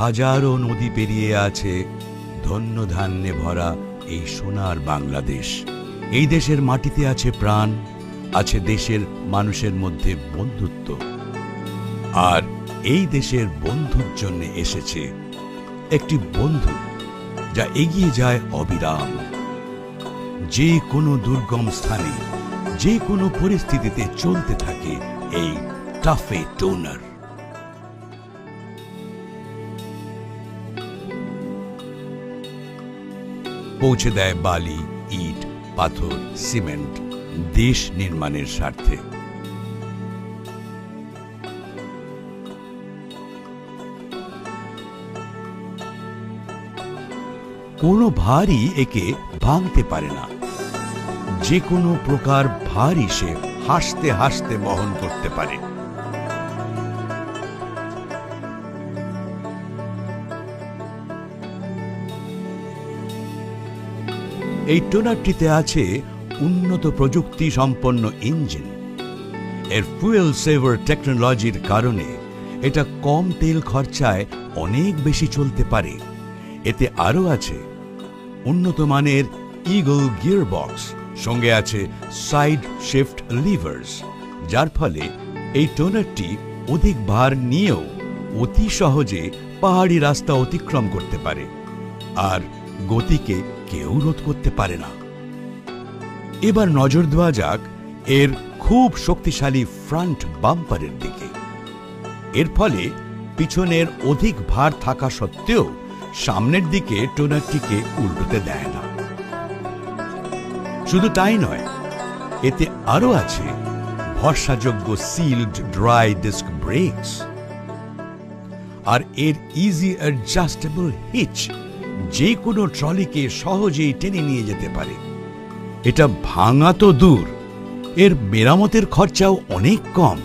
হাজারো নদী পেরিয়ে আছে ধন্য ধান্যে ভরা এই সোনার বাংলাদেশ। এই দেশের মাটিতে আছে প্রাণ, আছে দেশের মানুষের মধ্যে বন্ধুত্ব। আর এই দেশের বন্ধুর জন্য এসেছে একটি বন্ধু যা এগিয়ে যায় অবিরাম। যে কোনো দুর্গম স্থানে, যে কোনো পরিস্থিতিতে চলতে থাকে এই টাফে টোনার পৌঁছে দেয় বালি, ইট, পাথর, সিমেন্ট, দেশ নির্মাণের স্বার্থে। কোনো ভারই একে ভাঙতে পারে না। যে কোনো প্রকার ভারই সে হাসতে হাসতে বহন করতে পারে। এই টোনারটিতে আছে উন্নত প্রযুক্তি সম্পন্ন ইঞ্জিন। এর ফুয়েল সেভার টেকনোলজির কারণে এটা কম তেল খরচায় অনেক বেশি চলতে পারে। এতে আরও আছে উন্নত মানের ইগল গিয়ার বক্স সঙ্গে আছে সাইড শিফট লিভার্স যার ফলে এই টোনারটি অধিক ভার নিয়েও অতি সহজে পাহাড়ি রাস্তা অতিক্রম করতে পারে। আর গতিকে কেউ রোধ করতে পারে না। এবার নজর দেওয়া যাক এর খুব শক্তিশালী ফ্রন্ট বাম্পারের দিকে। এর ফলে পিছনের অধিক ভার থাকা সত্ত্বেও সামনের দিকে টোনারটিকে উল্টোতে দেয় না। শুধু তাই নয়, এতে আরও আছে ভরসাযোগ্য সিল্ড ড্রাই ডিস্ক ব্রেকস। আর এর ইজি অ্যাডজাস্টেবল হিচ যে কোনো ট্রলিকে সহজেই টেনে নিয়ে যেতে পারে। এটা ভাঙা তো দূর। এর মেরামতের খরচাও অনেক কম।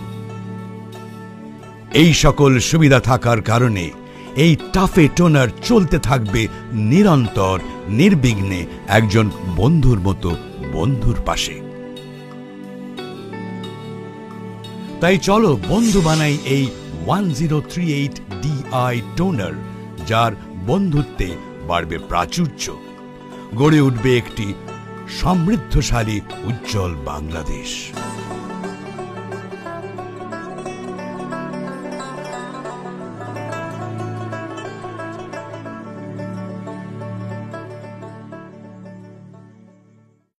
এই সকল সুবিধা থাকার কারণে এই টাফে টোনার চলতে থাকবে নিরন্তর, নির্বিঘ্নে একজন বন্ধুর মতো বন্ধুর পাশে। তাই চলো বন্ধু বানাই এই one zero three eight D I toner, যার বন্ধুত্বে বাড়বে প্রাচুর্য। গড়ে উঠবে একটি সমৃদ্ধশালী উজ্জ্বল বাংলাদেশ।